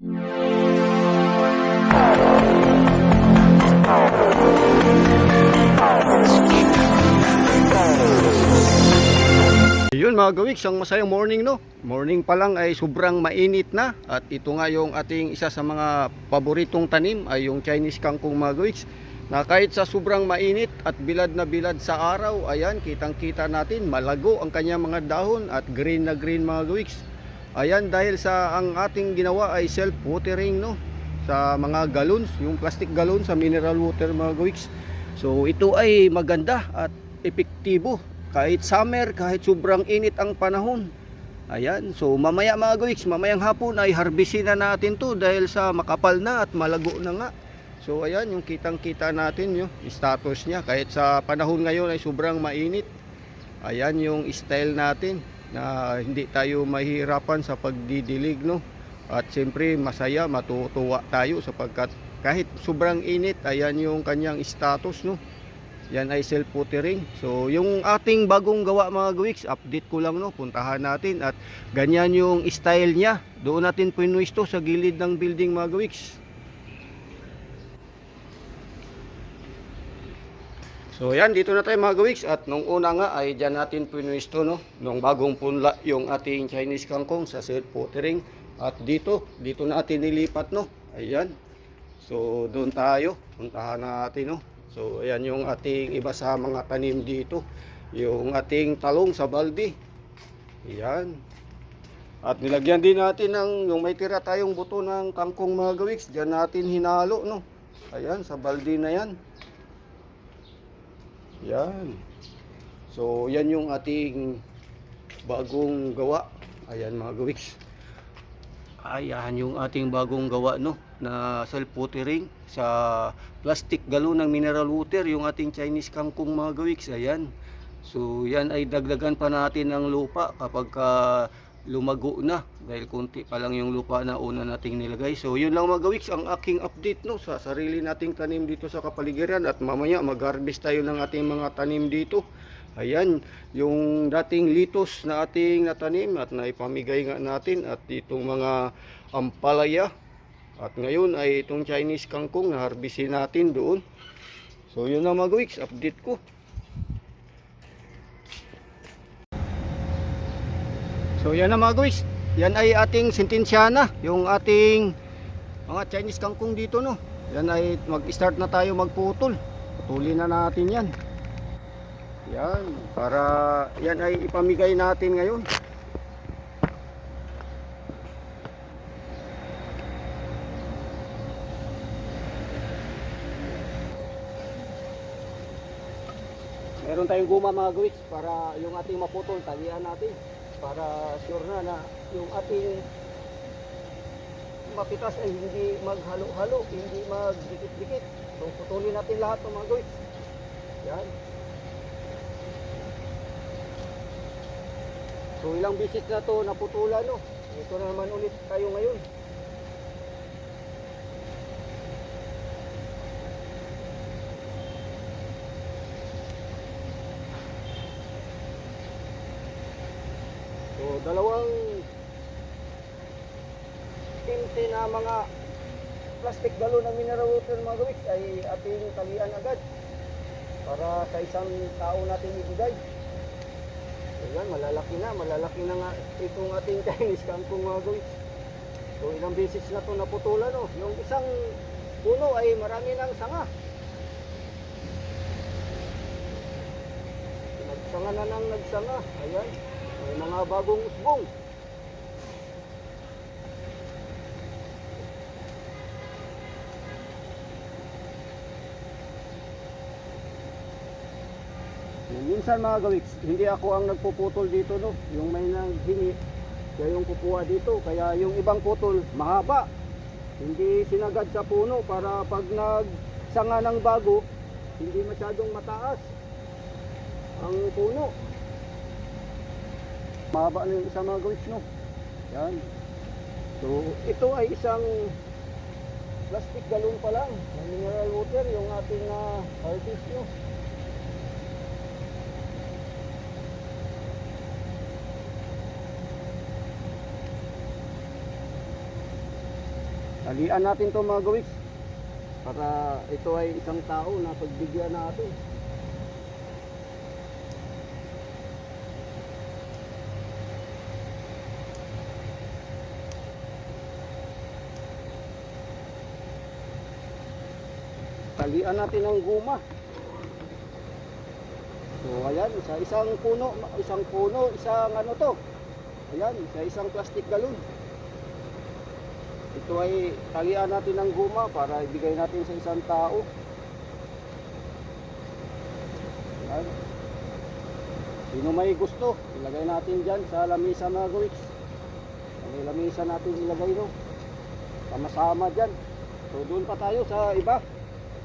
Yun mga gawiks, ang masayang morning no. Morning pa lang ay sobrang mainit na at ito nga yung ating isa sa mga paboritong tanim ay yung Chinese kangkong mga gawiks na kahit sa sobrang mainit at bilad na bilad sa araw, ayan, kitang-kita natin malago ang kanyang mga dahon at green na green mga gawiks. Ayan dahil sa ang ating ginawa ay self-watering no sa mga gallons, yung plastic galon sa mineral water mga gawiks. So ito ay maganda at epektibo kahit summer, kahit sobrang init ang panahon. Ayan, so mamaya mga gawiks, mamayang hapon ay harbisin na natin to dahil sa makapal na at malago na nga. So ayan, yung kitang-kita natin yung status niya kahit sa panahon ngayon ay sobrang mainit. Ayan yung style natin na hindi tayo mahirapan sa pagdidilig no. At siyempre masaya, matutuwa tayo sapagkat kahit sobrang init, ayan yung kanyang status no. Yan ay self-watering. So, yung ating bagong gawa mga gawiks, update ko lang no, puntahan natin at ganyan yung style niya. Doon natin pinuisto sa gilid ng building mga gawiks. So, yan dito na tayo mga gawiks at nung una nga ay diyan natin pinuisto no, nung bagong punla yung ating Chinese kangkong sa self-watering at dito, dito natin nilipat no. Ayan. So, doon tayo. Puntahan natin no. So, ayan yung ating iba sa mga tanim dito. Yung ating talong sa baldi. Ayan. At nilagyan din natin ng yung may tira tayong buto ng kangkong mga gawiks. Diyan natin hinalo, no? Ayan, sa baldi na yan. Yan. So, yan yung ating bagong gawa. Ayan mga gawiks. Ayan yung ating bagong gawa no na self-watering sa plastic galon ng mineral water yung ating Chinese kangkong mga gawiks. Ayan. So yan ay dagdagan pa natin ng lupa kapag ka lumago na dahil konti pa lang yung lupa na una nating nilagay. So yun lang mga gawiks ang aking update no sa sarili nating tanim dito sa kapaligiran at mamaya mag-harvest tayo ng ating mga tanim dito. Ayan, yung dating litos na ating natanim at naipamigay nga natin at itong mga ampalaya. At ngayon ay itong Chinese kangkong na harbisin natin doon. So yun na mga weeks, update ko. So yan na mga weeks, yan ay ating sintensyana, yung ating mga Chinese kangkong dito no. Yan ay mag-start na tayo magputol. Putulin na natin yan. Yan, para yan ay ipamigay natin ngayon. Meron tayong guma mga guwits para yung ating maputol, talian natin. Para sure na na yung ating mapitas ay hindi maghalo-halo, hindi magdikit-dikit. So putulin natin lahat ng mga guwits. Yan. So ilang bisis na to naputulan no. Ito na naman ulit tayo ngayon. So dalawang timti na mga plastic galon ng mineral water mga gawiks ay ating talian agad para sa isang tao natin ibigay. Ayan, malalaki na, malalaki na nga itong ating Chinese kangkong mga guys. So ilang beses na to naputulan oh. Yung isang puno ay marami ng sanga. Nagsanga na ng nagsanga. Ayan, may mga bagong usbong. Minsan mga gawiks, hindi ako ang nagpuputol dito no. Yung may nanghingi, kaya yung kukuha dito. Kaya yung ibang putol, mahaba. Hindi sinagad sa puno para pag nagsanga ng bago, hindi masyadong mataas ang puno. Mahaba na yung isang mga gawiks no. Yan. So, ito ay isang plastic galon pa lang ng mineral water yung ating uh, harvest no. Alian natin to mga gawiks. Para ito ay isang tao na pagbigyan natin. Talian natin ang guma. So ayan, sa isang puno, isang puno, isang ano to. Ayan, sa isang plastic galon. Ito ay talian natin ng guma para ibigay natin sa isang tao. Ayan. Sino may gusto, ilagay natin dyan sa lamisa mga gawiks. May lamisa natin ilagay no. Sama-sama dyan. So doon pa tayo sa iba.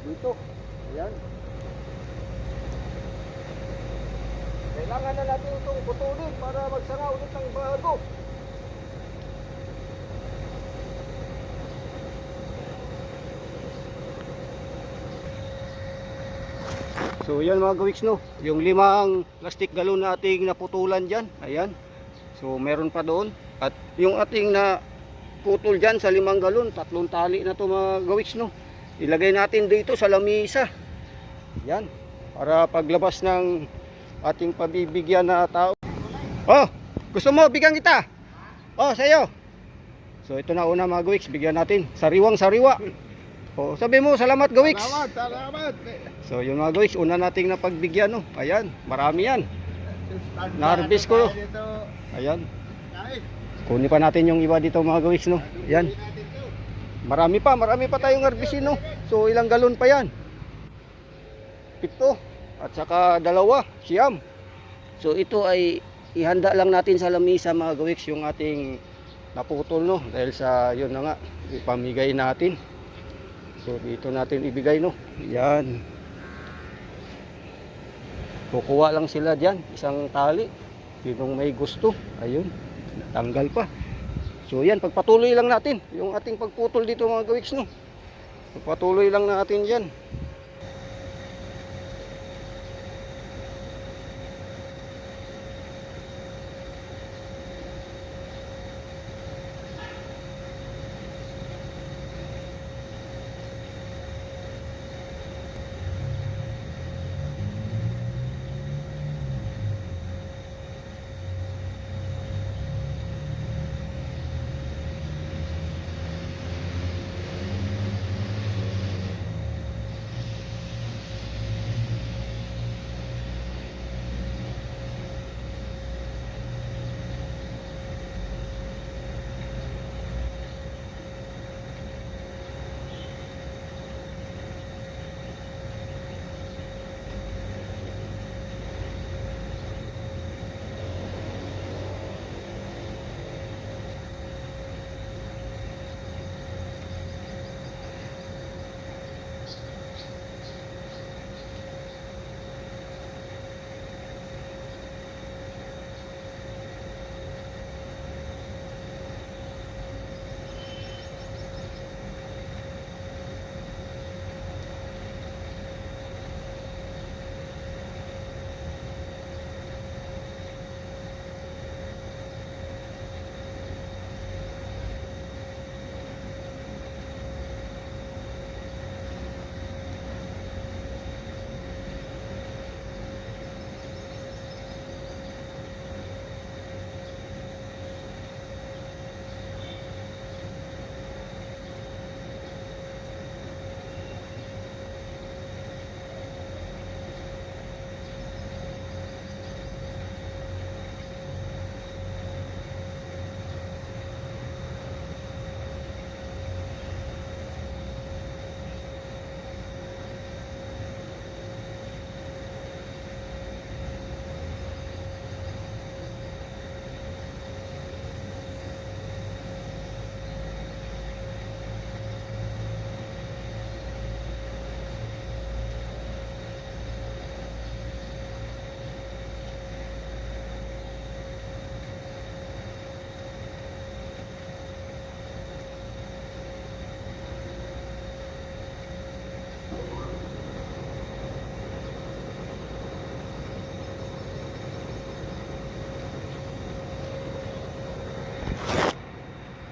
Dito. Ayan. Kailangan na natin itong putulin para magsara ulit ng bago. So yan mga gawiks no, yung limang plastic galon na ating naputulan dyan, ayan. So meron pa doon. At yung ating na putol dyan sa limang galon, tatlong tali na to mga gawiks no. Ilagay natin dito sa lamisa. Yan, para paglabas ng ating pabibigyan na tao. Oh, gusto mo bigyan kita? Oh, sa'yo. So ito na una mga gawiks, bigyan natin. Sariwang sariwa. Oh, sabi mo, salamat gawiks. Salamat, salamat. So yung mga guys, una nating napagbigyan no. Ayan, marami yan. Na-harvest ko. Ayan. Kunin pa natin yung iba dito mga guys no. Ayan. Marami pa, marami pa tayong harvestin no. So ilang galon pa yan? Pito. At saka dalawa, siyam. So ito ay ihanda lang natin sa lamisa mga gawiks yung ating naputol no. Dahil sa yun na nga, ipamigay natin. So dito natin ibigay no. Yan. Kukuha lang sila diyan, isang tali. Sinong may gusto, ayun, tanggal pa. So yan, pagpatuloy lang natin yung ating pagputol dito mga gawiks no. Pagpatuloy lang natin diyan.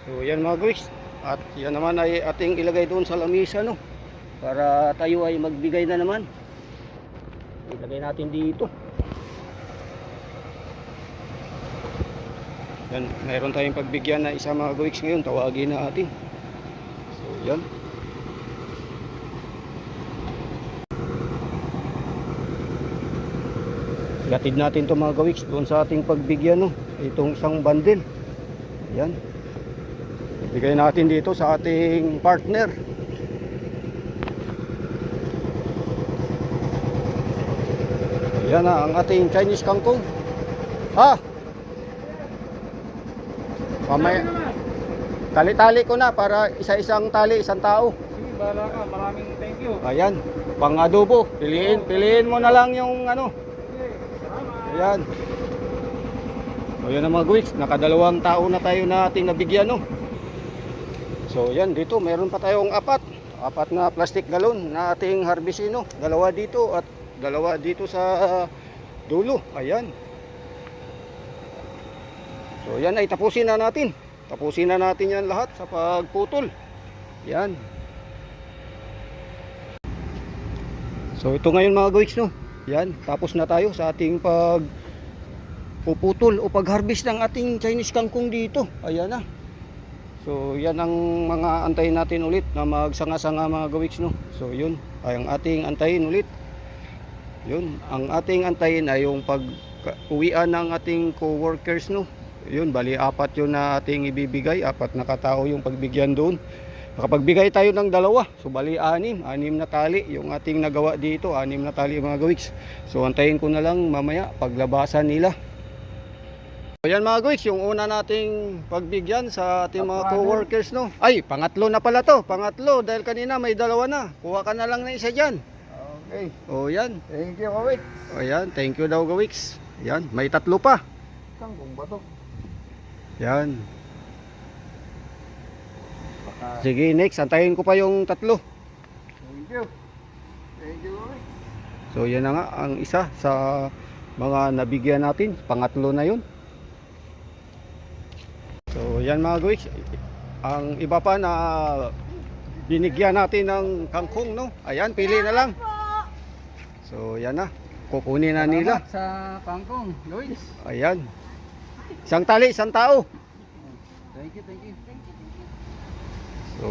So yan mga guys, At yan naman ay ating ilagay doon sa lamisa no. Para tayo ay magbigay na naman. Ilagay natin dito. Yan, mayroon tayong pagbigyan na isa mga gawiks ngayon. Tawagin natin. So, yan. Gatid natin to mga gawiks doon sa ating pagbigyan no. Itong isang bundle. Yan. Bigay natin dito sa ating partner. Yan na ang ating Chinese kangkong. Ha? Mamaya. Tali-tali ko na para isa-isang tali, isang tao. Sige, bahala ka. Maraming thank you. Ayan, pang adobo. Piliin, piliin mo na lang yung ano. Ayan. O yan ang mga guwiks, nakadalawang tao na tayo na ating nabigyan no. So yan, dito meron pa tayong apat. Apat na plastic galon na ating harbisino. Dalawa dito at dalawa dito sa dulo. Ayan. So yan ay tapusin na natin. Tapusin na natin yan lahat sa pagputol. Yan. So ito ngayon mga guwiks no. Yan, tapos na tayo sa ating pag puputol o pag-harvest ng ating Chinese kangkong dito. Ayan na. So yan ang mga antayin natin ulit na magsanga-sanga mga gawiks no. So yun ay ang ating antayin ulit. Yun, ang ating antayin ay yung pag uwian ng ating co-workers no. Yun, bali apat yun na ating ibibigay, apat na katao yung pagbigyan doon. Nakapagbigay tayo ng dalawa. So bali anim, anim na tali yung ating nagawa dito, anim na tali mga gawiks. So antayin ko na lang mamaya paglabasan nila. Ayan mga guys, yung una nating pagbigyan sa ating mga co-workers no. Ay, pangatlo na pala to, pangatlo dahil kanina may dalawa na. Kuha ka na lang na isa diyan. Okay. O yan. Thank you, Kawit. O yan, thank you daw Gawiks. Yan, may tatlo pa. Kangkong ba to? Yan. Baka. Sige, next, antayin ko pa yung tatlo. Thank you. Thank you, Kawit. So yan na nga ang isa sa mga nabigyan natin, pangatlo na yun. So yan mga guys, ang iba pa na binigyan natin ng kangkong no. Ayan, pili na lang. So yan na, kukunin na nila. Salamat sa kangkong, Luis. Ayan. Isang tali, isang tao. Thank you, thank you. So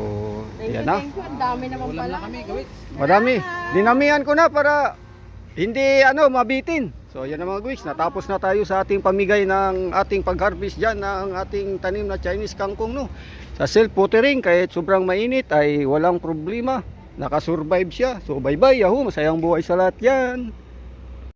Thank yan you, na. thank you. Ang dami naman pala. kami. Madami. Dinamihan ko na para hindi ano mabitin. So yan na mga guys, natapos na tayo sa ating pamigay ng ating pag-harvest dyan ng ating tanim na Chinese kangkong no. Sa self-watering kahit sobrang mainit ay walang problema. Nakasurvive siya. So bye bye, yahoo, masayang buhay sa lahat yan.